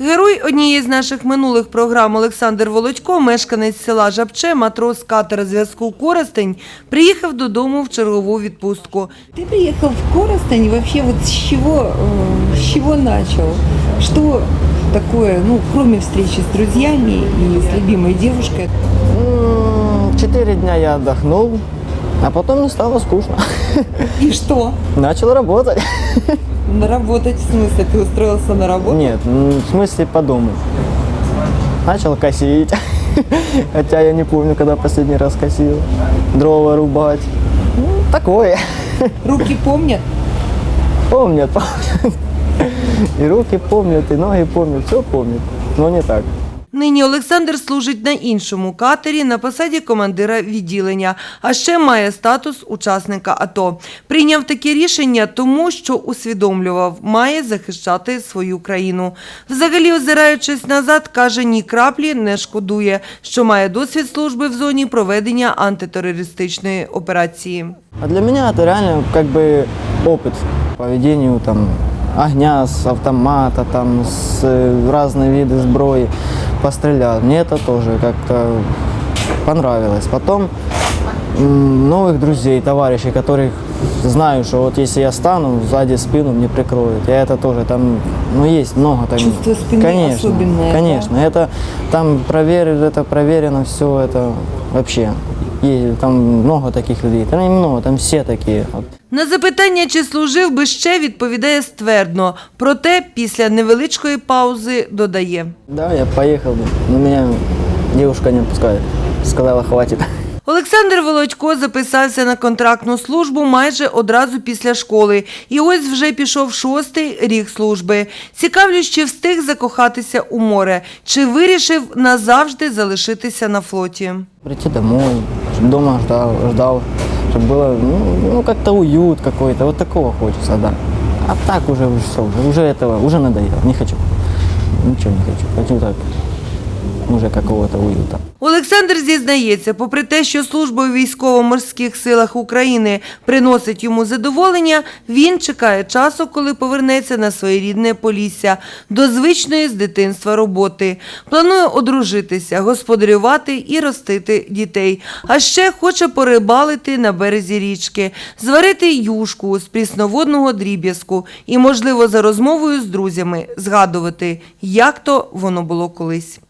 Герой однієї з наших минулих програм Олександр Володько, мешканець села Жабче, матрос катера зв'язку Коростень, приїхав додому в чергову відпустку. Ты приехал в Коростень, вообще вот с чего, э, с чего начал? Что такое, ну, кроме встречи с друзьями и с любимой девушкой? М, Четыре дня я отдохнул, А потом мне стало скучно. И что? Начал работать. Наработать, в смысле, ты устроился на работу? Нет, м, в смысле по дому. Начал косить. Хотя я не помню, когда последний раз косил. Дрова рубать. Ну, такое. Руки помнят? Помнят, помнят. И руки помнят, и ноги помнят, все помнят. Но не так. Нині Олександр служить на іншому катері на посаді командира відділення, а ще має статус учасника АТО. Прийняв таке рішення тому, що усвідомлював, має захищати свою країну. Взагалі, озираючись назад, каже, ні краплі не шкодує, що має досвід служби в зоні проведення антитерористичної операції. А для меня это реально как бы опыт по ведению там огня с автомата, там с э, разные виды сброи Пострелял. Мне это тоже как-то понравилось. Потом новых друзей, товарищей, которых знаю, что вот если я стану, сзади спину мне прикроют. Я это тоже там, ну есть много там. Чувство спины конечно, особенное, да? Конечно, это там проверено, это проверено все, это вообще. И там много таких людей. Там не много, там такие. Вот. На запитання, чи служив би ще, відповідає ствердно. Проте після невеличкої паузи додає. Да, я бы, но меня девушка не пускает. Сказала, хватит. Олександр Володько записався на контрактну службу майже одразу після школи. І ось вже пішов шостий рік служби. Цікавлюсь, чи встиг закохатися у море, чи вирішив назавжди залишитися на флоті. Прийти домой, дома ждал, ждал чтобы было, ну, ну, как-то уют какой-то, вот такого хочется, да. А так уже все, уже этого, уже надоело, не хочу. Ничего не хочу, хочу так, уже какого-то уюта. Олександр зізнається, попри те, що служба у військово-морських силах України приносить йому задоволення, він чекає часу, коли повернеться на своє рідне Полісся до звичної з дитинства роботи. Планує одружитися, господарювати і ростити дітей. А ще хоче порибалити на березі річки, зварити юшку з прісноводного дріб'язку і, можливо, за розмовою з друзями згадувати, як то воно було колись.